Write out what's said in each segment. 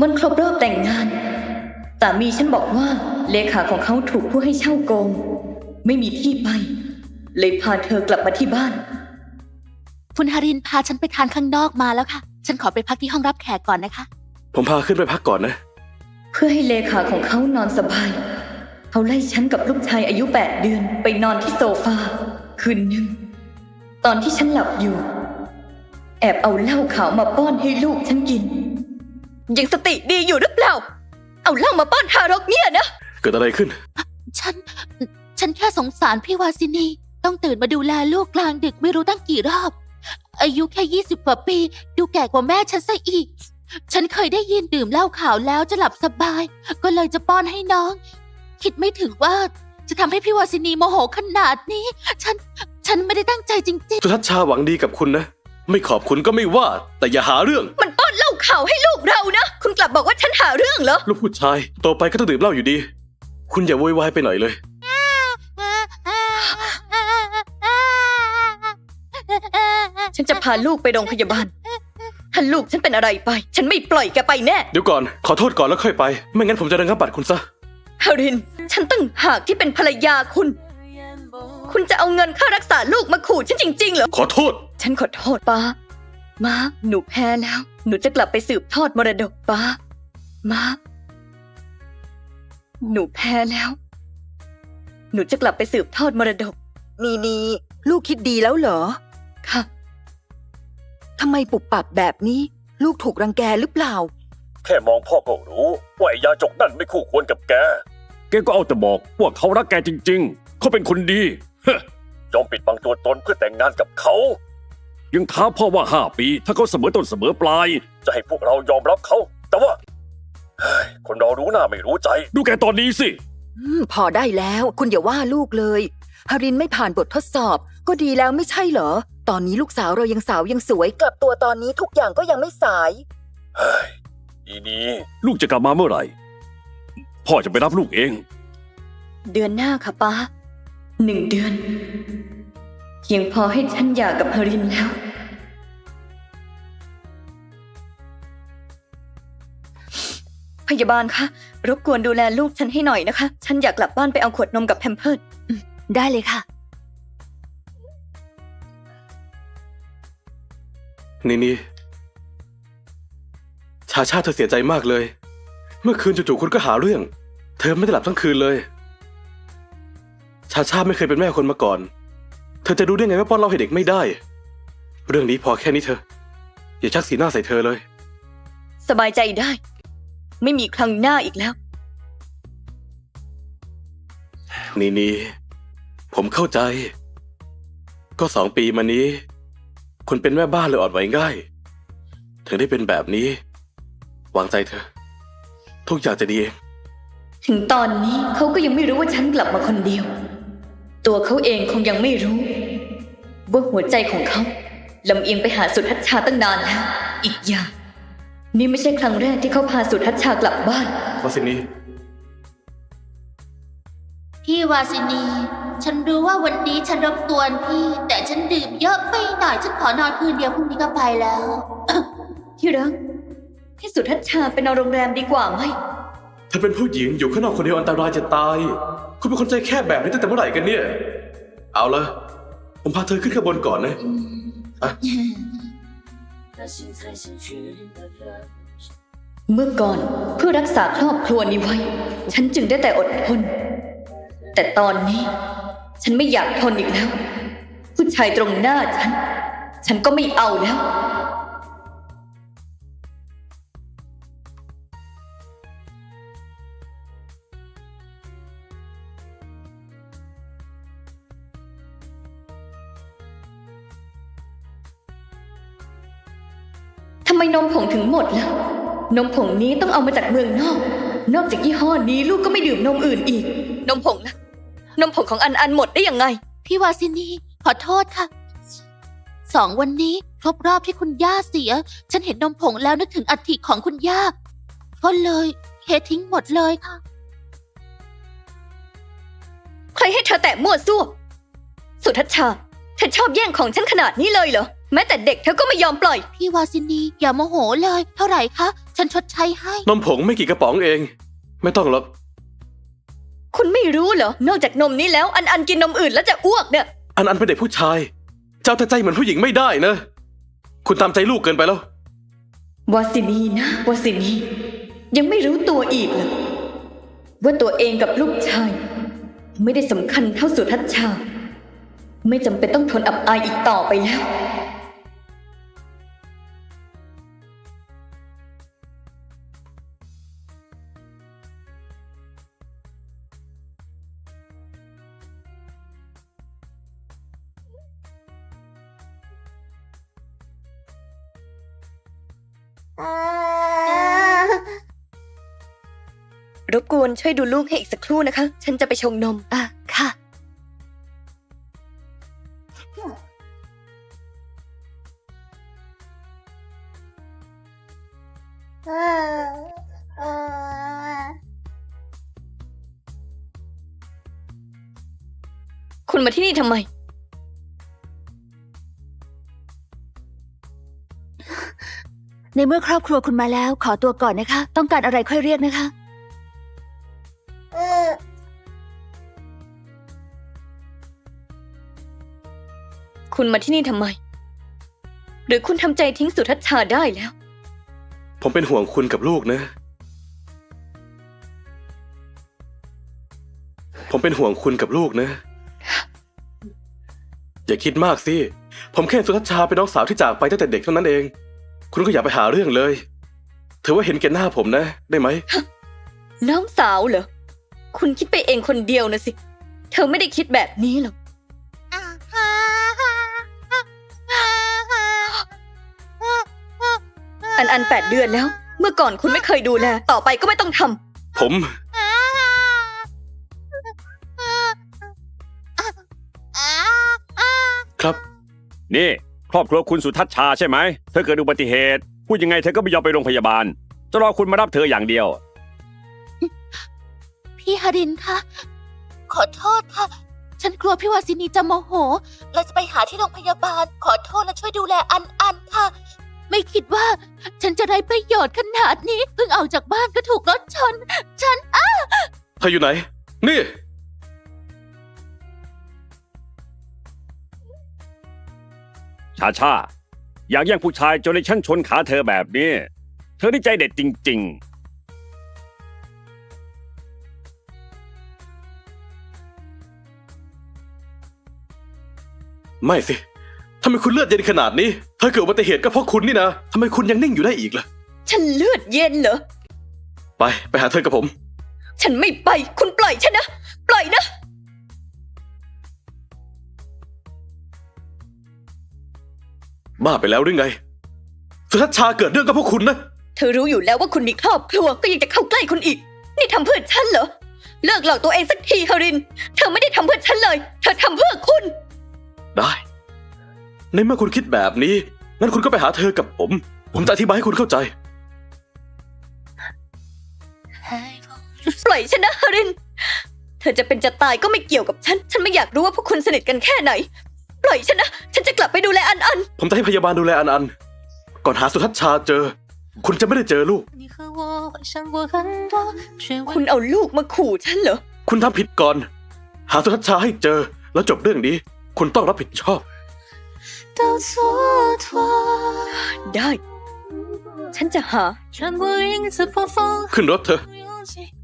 วันครบรอบแต่งงานสามีฉันบอกว่าเลขาของเขาถูกผู้ให้เช่าโกง ไม่มีที่ไป เลยพาเธอกลับมาที่บ้าน คุณฮารินพาฉันไปทานข้างนอกมาแล้วค่ะ ฉันขอไปพักที่ห้องรับแขกก่อนนะคะ ผมพาขึ้นไปพักก่อนนะ เพื่อให้เลขาของเขานอนสบาย เขาไล่ฉันกับลูกชายอายุแปดเดือนไปนอนที่โซฟา คืนหนึ่ง ตอนที่ฉันหลับอยู่ แอบเอาเหล้าขาวมาป้อนให้ลูกฉันกิน ยังสติดีอยู่หรือเปล่า เอาเหล้ามาป้อนทารกเนี่ยนะ เกิดอะไรขึ้น ฉัน ฉันแค่สงสารพี่วาสินี ต้องตื่นมาดูแลลูกกลางดึกไม่รู้ตั้งกี่รอบ อายุแค่ยี่สิบกว่าปี ดูแก่กว่าแม่ฉันซะอีก ฉันเคยได้ยินดื่มเหล้าขาวแล้วจะหลับสบาย ก็เลยจะป้อนให้น้อง คิดไม่ถึงว่าจะทำให้พี่วาสินีโมโหขนาดนี้ ฉัน ฉันไม่ได้ตั้งใจจริงสุทัศน์ชาหวังดีกับคุณนะ ไม่ขอบคุณก็ไม่ว่า แต่อย่าหาเรื่อง มันป้อนเหล้า ขาวให้ลูกเรานะ คุณกลับบอกว่าฉันหาเรื่องเหรอ ลูกผู้ชายโตไปก็ต้องดื่มเหล้าอยู่ดี คุณอย่าโวยวายไปหน่อยเลย ฉันจะพาลูกไปโรงพยาบาล ถ้าลูกฉันเป็นอะไรไป ฉันไม่ปล่อยแกไปแน่ เดี๋ยวก่อน ขอโทษก่อนแล้วค่อยไป ไม่งั้นผมจะระงับบัตรคุณซะ ฮาริน ฉันตั้งหากที่เป็นภรรยาคุณ คุณจะเอาเงินค่ารักษาลูกมาขู่ฉันจริงๆเหรอ ขอโทษ ฉันขอโทษป้า มาหนูแพ้แล้ว หนูจะกลับไปสืบทอดมรดกป้ามาหนูแพ้แล้ว หนูจะกลับไปสืบทอดมรดก นีนีลูกคิดดีแล้วเหรอ ค่ะ ทำไมปุบปับแบบนี้ ลูกถูกรังแกหรือเปล่า แค่มองพ่อก็รู้ว่าไอ้ยาจกนั่นไม่คู่ควรกับแก แกก็เอาแต่บอกว่าเขารักแกจริง ๆ เขาเป็นคนดี ยอมปิดบังตัวตนเพื่อแต่งงานกับเขา ยังท้าพ่อว่าห้าปี ถ้าเขาเสมอต้นเสมอปลาย จะให้พวกเรายอมรับเขา แต่ว่าเฮ้ยคนเรารู้หน้าไม่รู้ใจ ดูแกตอนนี้สิ อืมพอได้แล้วคุณอย่าว่าลูกเลยฮารินไม่ผ่านบททดสอบ ก็ดีแล้วไม่ใช่เหรอ ตอนนี้ลูกสาวเรายังสาวยังสวย กลับตัวตอนนี้ทุกอย่างก็ยังไม่สาย เฮ้ยอีนี้ลูกจะกลับมาเมื่อไหร่ พ่อจะไปรับลูกเอง เดือนหน้าค่ะป้าหนึ่งเดือนเพียงพอให้ฉันหย่ากับฮารินแล้ว พยาบาลคะรบกวนดูแลลูกฉันให้หน่อยนะคะ ฉันอยากกลับบ้านไปเอาขวดนมกับแพมเพิร์ดๆได้เลยค่ะ นี่นี่ชาชาเธอเสียใจมากเลย เมื่อคืนจู่ๆคุณก็หาเรื่อง เธอไม่ได้หลับทั้งคืนเลย ชาชาไม่เคยเป็นแม่คนมาก่อน เธอจะรู้ได้ไงว่าป้อนเหล้าให้เด็กไม่ได้ เรื่องนี้พอแค่นี้เธอะอย่าชักสีหน้าใส่เธอเลย สบายใจได้ ไม่มีครั้งหน้าอีกแล้ว นี่นี่ผมเข้าใจ ก็สองปีมานี้ คุณเป็นแม่บ้านเลยอ่อนไหวง่าย ถึงได้เป็นแบบนี้ วางใจเธอะ ทุกอย่างจะดีเอง ถึงตอนนี้เขาก็ยังไม่รู้ว่าฉันกลับมาคนเดียว ตัวเขาเองคงยังไม่รู้ ว่าหัวใจของเขาลำเอียงไปหาสุทัศน์ชาตั้งนานแล้ว อีกอย่าง นี่ไม่ใช่ครั้งแรกที่เขาพาสุทัศน์ชากลับบ้าน วาสินีพี่วาสินี ฉันรู้ว่าวันนี้ฉันรบกวนพี่ แต่ฉันดื่มเยอะไปหน่อย ฉันขอนอนคืนเดียวพรุ่งนี้ก็ไปแล้ว ที่รักให้สุทัศน์ชาไปนอนโรงแรมดีกว่าไหม เธอเป็นผู้หญิงอยู่ข้างนอกคนเดียวอันตรายจะตาย คุณเป็นคนใจแคบแบบนี้ตั้งแต่เมื่อไหร่กันเนี่ย เอาละผมพาเธอขึ้นข้างบนก่อนนะ เมื่อก่อนเพื่อรักษาครอบครัวนี้ไว้ ฉันจึงได้แต่อดทน แต่ตอนนี้ ฉันไม่อยากทนอีกแล้ว ผู้ชายตรงหน้าฉัน ฉันก็ไม่เอาแล้ว ไมนมผงถึงหมดล่ะ นมผงนี้ต้องเอามาจากเมืองนอก นอกจากยี่ห้อนี้ลูกก็ไม่ดื่มนมอื่นอีก นมผงนะนมผงของอันอันหมดได้ยังไง พี่วาสินีขอโทษค่ะ สองวันนี้ครบรอบที่คุณย่าเสีย ฉันเห็นนมผงแล้วนึกถึงอัฐิของคุณย่า ก็เลยเททิ้งหมดเลยค่ะ ใครให้เธอแตะมั่วซั่วสุทัศน์ชาเธอชอบแย่งของฉันขนาดนี้เลยเหรอ แม้แต่เด็กเธอก็ไม่ยอมปล่อย พี่วาสินีอย่าโมโหเลย เท่าไหร่คะ ฉันชดใช้ให้ นมผงไม่กี่กระป๋องเอง ไม่ต้องหรอกคุณไม่รู้เหรอ นอกจากนมนี้แล้วอันอันกินนมอื่นแล้วจะอ้วกเนี่ย อันอันเป็นเด็กผู้ชาย เจ้าแต่ใจเหมือนผู้หญิงไม่ได้นะ คุณตามใจลูกเกินไปแล้ว วาสินีนะวาสินียังไม่รู้ตัวอีกเหรอว่าตัวเองกับลูกชาย ไม่ได้สำคัญเท่าสุทัศน์ชา ไม่จำเป็นต้องทนอับอายอีกต่อไปแล้ว รบกวนช่วยดูลูกให้อีกสักครู่นะคะ ฉันจะไปชงนม อะ ค่ะ คุณมาที่นี่ทำไม ในเมื่อครอบครัวคุณมาแล้ว ขอตัวก่อนนะคะ ต้องการอะไรค่อยเรียกนะคะคุณมาที่นี่ทำไม หรือคุณทำใจทิ้งสุทัศน์ชาได้แล้ว ผมเป็นห่วงคุณกับลูกนะ ผมเป็นห่วงคุณกับลูกนะ อย่าคิดมากสิ ผมแค่สุทัศชาเป็นน้องสาวที่จากไปตั้งแต่เด็กเท่านั้นเอง คุณก็อย่าไปหาเรื่องเลยถือว่าเห็นแก่หน้าผมนะ ได้ไหม น้องสาวเหรอ คุณคิดไปเองคนเดียวนะสิ เธอไม่ได้คิดแบบนี้หรอก อันอันแปดเดือนแล้ว เมื่อก่อนคุณไม่เคยดูแล ต่อไปก็ไม่ต้องทำ ผม ครับ นี่ ครอบครัวคุณสุทัศน์ชาใช่ไหม เธอเกิดอุบัติเหตุ พูดยังไงเธอก็ไม่ยอมไปโรงพยาบาล จะรอคุณมารับเธออย่างเดียว พี่ฮารินคะ ขอโทษค่ะ ฉันกลัวพี่วาสินีจะโมโหเลยจะไปหาที่โรงพยาบาล ขอโทษและช่วยดูแลอันอันค่ะ ไม่คิดว่า ฉันจะได้ประโยชน์ขนาดนี้ เพิ่งออกจากบ้านก็ถูกรถชน ฉัน เธออยู่ไหน นี่ ชาชาอยากแย่งผู้ชายจนในชั้นชนขาเธอแบบนี้ เธอนี่ใจเด็ดจริงไม่สิ ทำไมคุณเลือดเย็นขนาดนี้ ถ้าเกิดอุบัติเหตุก็เพราะคุณนี่นะ ทำไมคุณยังนิ่งอยู่ได้อีกล่ะ ฉันเลือดเย็นเหรอ ไป ไปหาเธอกับผม ฉันไม่ไป คุณปล่อยฉันนะ ปล่อยนะ บ้าไปแล้วหรือไง สุทัศน์ชาเกิดเรื่องกับพวกคุณนะ เธอรู้อยู่แล้วว่าคุณมีครอบครัวก็ยังจะเข้าใกล้คุณอีก นี่ทำเพื่อฉันเหรอ เลิกหลอกตัวเองสักทีฮาริน เธอไม่ได้ทำเพื่อฉันเลย เธอทำเพื่อคุณ ได้ ในเมื่อคุณคิดแบบนี้ งั้นคุณก็ไปหาเธอกับผม ผมจะอธิบายให้คุณเข้าใจ ปล่อยฉันนะฮาริน เธอจะเป็นจะตายก็ไม่เกี่ยวกับฉัน ฉันไม่อยากรู้ว่าพวกคุณสนิทกันแค่ไหน ปล่อยฉันนะ ฉันจะกลับไปดูแลอันอัน ผมจะให้พยาบาลดูแลอันอัน ก่อนหาสุทัศชาเจอ คุณจะไม่ได้เจอลูก คุณเอาลูกมาขู่ฉันเหรอ คุณทำผิดก่อน หาสุทัศชาให้เจอ แล้วจบเรื่องนี้ คุณต้องรับผิดชอบ ได้ ฉันจะหา ขึ้นรถเถอะ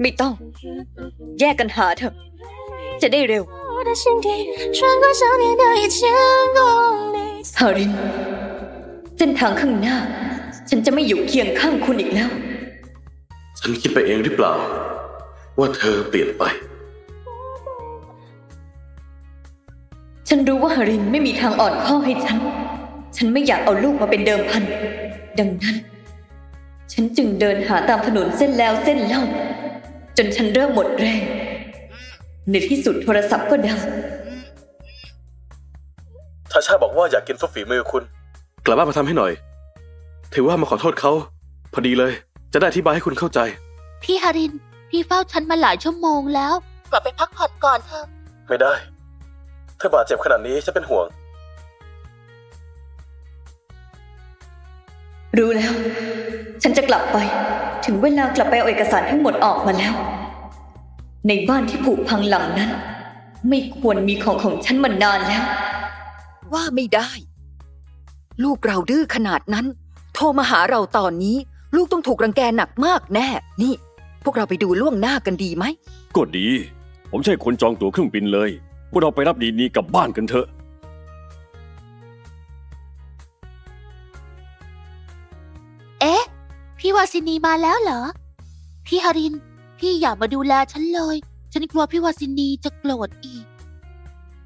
ไม่ต้อง แยกกันหาเถอะ จะได้เร็ว 我的心底穿过想念的一千公里。 ฮาริน เส้นทางข้างหน้า ฉันจะไม่อยู่เคียงข้างคุณอีกแล้ว ฉันคิดไปเองหรือเปล่า ว่าเธอเปลี่ยนไป ฉันรู้ว่าฮารินไม่มีทางอ่อนข้อให้ฉัน ฉันไม่อยากเอาลูกมาเป็นเดิมพัน ดังนั้น ฉันจึงเดินหาตามถนนเส้นแล้วเส้นเล่า จนฉันเริ่มหมดแรง ในที่สุดโทรศัพท์ก็ดังชาชาบอกว่าอยากกินซุปฝีมือคุณ กลับบ้านมาทำให้หน่อย ถือว่ามาขอโทษเขา พอดีเลย จะได้อธิบายให้คุณเข้าใจ พี่ฮาริน พี่เฝ้าฉันมาหลายชั่วโมงแล้ว กลับไปพักผ่อนก่อนเถอะ ไม่ได้ เธอบาดเจ็บขนาดนี้ฉันเป็นห่วง รู้แล้ว ฉันจะกลับไป ถึงเวลากลับไปเอาเอกสารทั้งหมดออกมาแล้ว ในบ้านที่ผุพังหลังนั้น ไม่ควรมีของของฉันมานานแล้ว ว่าไม่ได้ ลูกเราดื้อขนาดนั้น โทรมาหาเราตอนนี้ ลูกต้องถูกรังแกหนักมากแน่ นี่ พวกเราไปดูล่วงหน้ากันดีไหมก็ดี ผมใช่คนจองตั๋วเครื่องบินเลย พวกเราไปรับดีนี้กลับบ้านกันเถอะ เอ๊ะ พี่วาสินีมาแล้วเหรอ พี่ฮาริน พี่อย่ามาดูแลฉันเลย ฉันกลัวพี่วาสินีจะโกรธอีก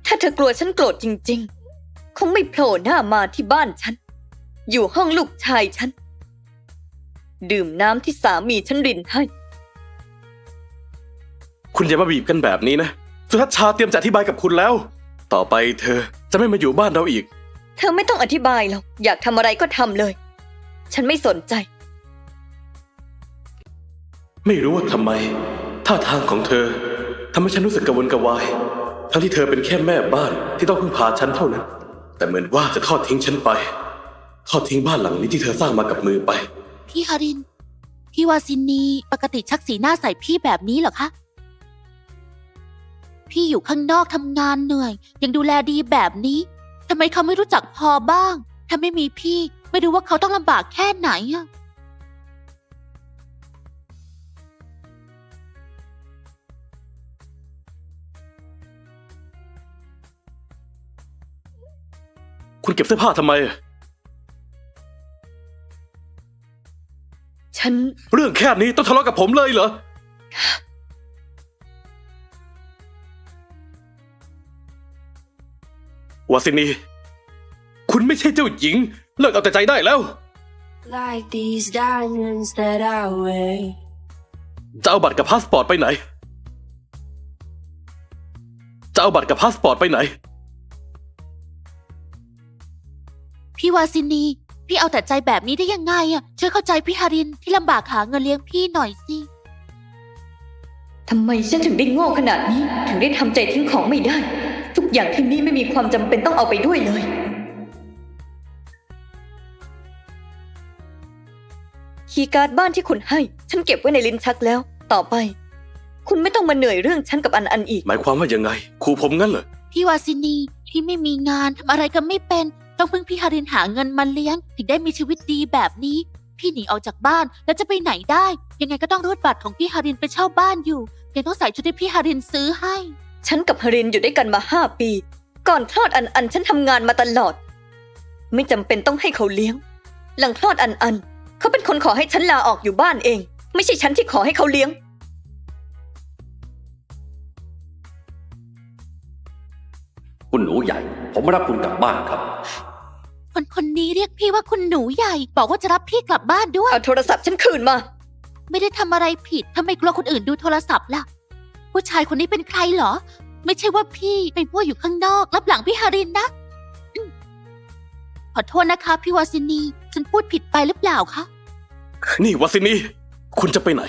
ถ้าเธอกลัวฉันโกรธจริง ๆ คงไม่โผล่หน้ามาที่บ้านฉัน อยู่ห้องลูกชายฉัน ดื่มน้ำที่สามีฉันรินให้ คุณอย่ามาบีบกันแบบนี้นะ สุทัศน์ชาเตรียมจะอธิบายกับคุณแล้ว ต่อไปเธอจะไม่มาอยู่บ้านเราอีก เธอไม่ต้องอธิบายหรอกอยากทำอะไรก็ทำเลย ฉันไม่สนใจ ไม่รู้ว่าทำไม ท่าทางของเธอทำให้ฉันรู้สึกกระวนกระวาย ทั้งที่เธอเป็นแค่แม่บ้านที่ต้องพึ่งพาฉันเท่านั้น แต่เหมือนว่าจะทอดทิ้งฉันไป ทอดทิ้งบ้านหลังนี้ที่เธอสร้างมากับมือไป พี่ฮาริน พี่วาสินีปกติชักสีหน้าใส่พี่แบบนี้เหรอคะ พี่อยู่ข้างนอกทำงานเหนื่อย ยังดูแลดีแบบนี้ทำไมเขาไม่รู้จักพอบ้าง ถ้าไม่มีพี่ ไม่รู้ว่าเขาต้องลำบากแค่ไหนอะ คุณเก็บเสื้อผ้าทำไม ฉัน เรื่องแค่นี้ต้องทะเลาะกับผมเลยเหรอ วาสินี คุณไม่ใช่เจ้าหญิง เลิกเอาแต่ใจได้แล้ว Like these diamonds that I wear. จะเอาบัตรกับพาสปอร์ตไปไหน จะเอาบัตรกับพาสปอร์ตไปไหน พี่วาสินี พี่เอาแต่ใจแบบนี้ได้ยังไงอะช่วยเข้าใจพี่ฮารินที่ลำบากหาเงินเลี้ยงพี่หน่อยสิ ทำไมฉันถึงได้โง่ขนาดนี้ ถึงได้ทำใจทิ้งของไม่ได้ ทุกอย่างที่นี่ไม่มีความจำเป็นต้องเอาไปด้วยเลย คีย์การ์ดบ้านที่คุณให้ ฉันเก็บไว้ในลิ้นชักแล้ว ต่อไป คุณไม่ต้องมาเหนื่อยเรื่องฉันกับอันอันอีก หมายความว่ายังไงครูผมงั้นเหรอ พี่วาสินีที่ไม่มีงานทำอะไรก็ไม่เป็น ต้องพึ่งพี่ฮารินหาเงินมาเลี้ยง ถึงได้มีชีวิตดีแบบนี้ พี่หนีออกจากบ้านแล้วจะไปไหนได้ ยังไงก็ต้องรูดบัตรของพี่ฮารินไปเช่าบ้านอยู่ยังต้องใส่ชุดที่พี่ฮารินซื้อให้ ฉันกับฮารินอยู่ด้วยกันมาห้าปี ก่อนคลอดอันอันฉันทำงานมาตลอด ไม่จำเป็นต้องให้เขาเลี้ยง หลังคลอดอันอัน เขาเป็นคนขอให้ฉันลาออกอยู่บ้านเอง ไม่ใช่ฉันที่ขอให้เขาเลี้ยงคุณหนูใหญ่ ผมรับคุณกลับบ้านครับ คนคนนี้เรียกพี่ว่าคุณหนูใหญ่ บอกว่าจะรับพี่กลับบ้านด้วย เอาโทรศัพท์ฉันคืนมา ไม่ได้ทำอะไรผิดทำไมกลัวคนอื่นดูโทรศัพท์ล่ะ ผู้ชายคนนี้เป็นใครเหรอ ไม่ใช่ว่าพี่ไปมั่วอยู่ข้างนอกรับหลังพี่ฮารินนะอืมขอโทษนะคะ พี่วาสินี ฉันพูดผิดไปหรือเปล่าคะ นี่วาสินี คุณจะไปไหน